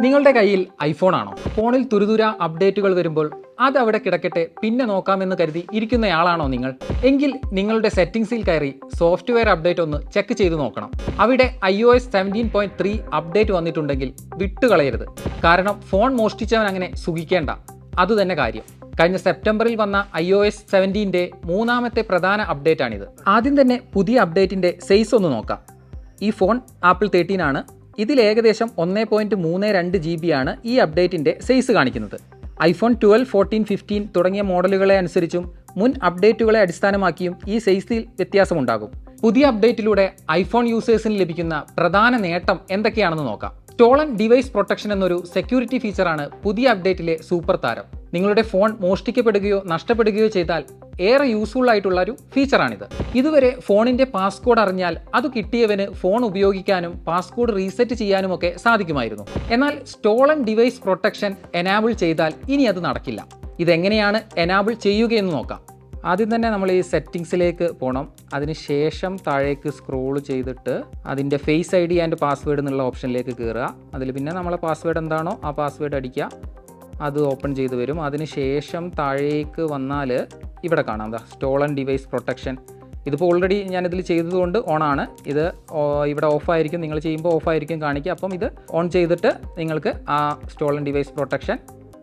നിങ്ങളുടെ കയ്യിൽ ഐഫോൺ ആണോ ഫോണിൽ തുരുതുര അപ്ഡേറ്റുകൾ വരുമ്പോൾ അത് അവിടെ കിടക്കട്ടെ പിന്നെ നോക്കാമെന്ന് കരുതി ഇരിക്കുന്നയാളാണോ നിങ്ങൾ? എങ്കിൽ നിങ്ങളുടെ സെറ്റിംഗ്സിൽ കയറി സോഫ്റ്റ്വെയർ അപ്ഡേറ്റ് ഒന്ന് ചെക്ക് ചെയ്ത് നോക്കണം. അവിടെ I O S seventeen point three update വന്നിട്ടുണ്ടെങ്കിൽ വിട്ടുകളയരുത്. കാരണം ഫോൺ മോഷ്ടിച്ചവൻ അങ്ങനെ സുഖിക്കേണ്ട. അതുതന്നെ കാര്യം. കഴിഞ്ഞ സെപ്റ്റംബറിൽ വന്ന ഐ ഒ എസ് സെവന്റീന്റെ മൂന്നാമത്തെ പ്രധാന അപ്ഡേറ്റ് ആണിത് ആദ്യം തന്നെ പുതിയ അപ്ഡേറ്റിന്റെ സൈസ് ഒന്ന് നോക്കാം. ഈ ഫോൺ ആപ്പിൾ തേർട്ടീൻ ആണ് ഇതിൽ ഏകദേശം ഒന്ന് പോയിന്റ് മൂന്ന് രണ്ട് ജി ബി ആണ് ഈ അപ്ഡേറ്റിന്റെ സൈസ് കാണിക്കുന്നത്. ഐഫോൺ ട്വൽവ് ഫോർട്ടീൻ ഫിഫ്റ്റീൻ തുടങ്ങിയ മോഡലുകളെ അനുസരിച്ചും മുൻ അപ്ഡേറ്റുകളെ അടിസ്ഥാനമാക്കിയും ഈ സൈസിൽ വ്യത്യാസമുണ്ടാകും. പുതിയ അപ്ഡേറ്റിലൂടെ ഐഫോൺ യൂസേഴ്സിന് ലഭിക്കുന്ന പ്രധാന നേട്ടം എന്തൊക്കെയാണെന്ന് നോക്കാം. സ്റ്റോളൻ ഡിവൈസ് പ്രൊട്ടക്ഷൻ എന്നൊരു സെക്യൂരിറ്റി ഫീച്ചറാണ് പുതിയ അപ്ഡേറ്റിലെ സൂപ്പർ താരം. നിങ്ങളുടെ ഫോൺ മോഷ്ടിക്കപ്പെടുകയോ നഷ്ടപ്പെടുകയോ ചെയ്താൽ ഏറെ യൂസ്ഫുൾ ആയിട്ടുള്ള ഒരു ഫീച്ചറാണിത് ഇതുവരെ ഫോണിന്റെ പാസ്കോഡ് അറിഞ്ഞാൽ അത് കിട്ടിയവന് ഫോൺ ഉപയോഗിക്കാനും പാസ്കോഡ് റീസെറ്റ് ചെയ്യാനും ഒക്കെ സാധിക്കുമായിരുന്നു. എന്നാൽ സ്റ്റോളൻ ഡിവൈസ് പ്രൊട്ടക്ഷൻ എനാബിൾ ചെയ്താൽ ഇനി അത് നടക്കില്ല. ഇതെങ്ങനെയാണ് എനാബിൾ ചെയ്യുകയെന്ന് നോക്കാം. ആദ്യം തന്നെ നമ്മൾ ഈ സെറ്റിങ്സിലേക്ക് പോകണം അതിനുശേഷം താഴേക്ക് സ്ക്രോൾ ചെയ്തിട്ട് അതിന്റെ face I D and password എന്നുള്ള ഓപ്ഷനിലേക്ക് കയറുക അതിൽ പിന്നെ നമ്മളെ പാസ്വേഡ് എന്താണോ ആ പാസ്വേഡ് അടിക്കുക. അത് ഓപ്പൺ ചെയ്ത് വരും. അതിനുശേഷം താഴേക്ക് വന്നാൽ ഇവിടെ കാണാം. എന്താ സ്റ്റോളൻ ഡിവൈസ് പ്രൊട്ടക്ഷൻ ഇതിപ്പോൾ ഓൾറെഡി ഞാനിതിൽ ചെയ്തതുകൊണ്ട് ഓണാണ്. ഇത് ഇവിടെ ഓഫായിരിക്കും. നിങ്ങൾ ചെയ്യുമ്പോൾ ഓഫായിരിക്കും കാണിക്കുക. അപ്പം ഇത് ഓൺ ചെയ്തിട്ട് നിങ്ങൾക്ക് ആ സ്റ്റോളൻ ഡിവൈസ് പ്രൊട്ടക്ഷൻ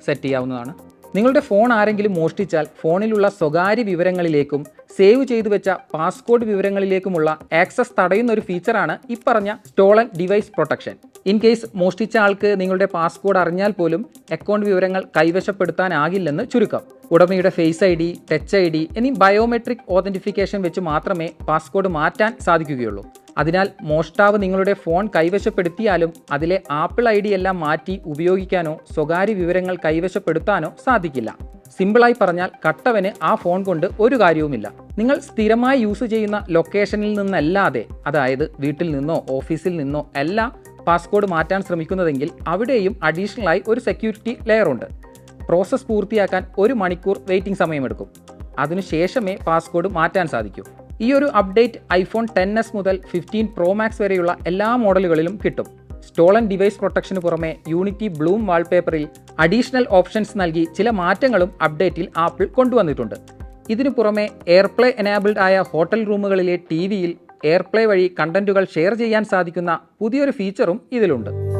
സെറ്റ് ചെയ്യാവുന്നതാണ്. നിങ്ങളുടെ ഫോൺ ആരെങ്കിലും മോഷ്ടിച്ചാൽ ഫോണിലുള്ള സ്വകാര്യ വിവരങ്ങളിലേക്കും സേവ് ചെയ്തു വെച്ച പാസ്കോഡ് വിവരങ്ങളിലേക്കുമുള്ള ആക്സസ് തടയുന്ന ഒരു ഫീച്ചറാണ് ഇപ്പറഞ്ഞ stolen device protection in case മോഷ്ടിച്ച ആൾക്ക് നിങ്ങളുടെ പാസ്പോർട്ട് അറിഞ്ഞാൽ പോലും അക്കൗണ്ട് വിവരങ്ങൾ കൈവശപ്പെടുത്താനാകില്ലെന്ന് ചുരുക്കം. ഉടമയുടെ face I D touch I D എന്നീ ബയോമെട്രിക് ഓതന്റിഫിക്കേഷൻ വെച്ച് മാത്രമേ പാസ്പോർട്ട് മാറ്റാൻ സാധിക്കുകയുള്ളൂ. അതിനാൽ മോഷ്ടാവ് നിങ്ങളുടെ ഫോൺ കൈവശപ്പെടുത്തിയാലും അതിലെ ആപ്പിൾ ഐ ഡി എല്ലാം മാറ്റി ഉപയോഗിക്കാനോ സ്വകാര്യ വിവരങ്ങൾ കൈവശപ്പെടുത്താനോ സാധിക്കില്ല. സിമ്പിളായി പറഞ്ഞാൽ കട്ടവന് ആ ഫോൺ കൊണ്ട് ഒരു കാര്യവുമില്ല. നിങ്ങൾ സ്ഥിരമായി യൂസ് ചെയ്യുന്ന ലൊക്കേഷനിൽ നിന്നല്ലാതെ അതായത് വീട്ടിൽ നിന്നോ ഓഫീസിൽ നിന്നോ അല്ല പാസ്കോഡ് മാറ്റാൻ ശ്രമിക്കുന്നതെങ്കിൽ അവിടെയും അഡീഷണലായി ഒരു സെക്യൂരിറ്റി ലെയർ ഉണ്ട്. പ്രോസസ്സ് പൂർത്തിയാക്കാൻ ഒരു മണിക്കൂർ വെയിറ്റിംഗ് സമയമെടുക്കും. അതിനുശേഷമേ പാസ്കോഡ് മാറ്റാൻ സാധിക്കൂ. ഈ ഒരു അപ്ഡേറ്റ് ഐഫോൺ ടെൻ എസ് മുതൽ ഫിഫ്റ്റീൻ പ്രോ മാക്സ് വരെയുള്ള എല്ലാ മോഡലുകളിലും കിട്ടും. സ്റ്റോളൻ ഡിവൈസ് പ്രൊട്ടക്ഷന് പുറമെ യൂണിറ്റി ബ്ലൂം വാൾപേപ്പറിൽ അഡീഷണൽ ഓപ്ഷൻസ് നൽകി ചില മാറ്റങ്ങളും അപ്ഡേറ്റിൽ ആപ്പിൾ കൊണ്ടുവന്നിട്ടുണ്ട്. ഇതിനു പുറമെ എയർപ്ലേ എനാബിൾഡ് ആയ ഹോട്ടൽ റൂമുകളിലെ ടി വിയിൽ എയർപ്ലേ വഴി കണ്ടന്റുകൾ ഷെയർ ചെയ്യാൻ സാധിക്കുന്ന പുതിയൊരു ഫീച്ചറും ഇതിലുണ്ട്.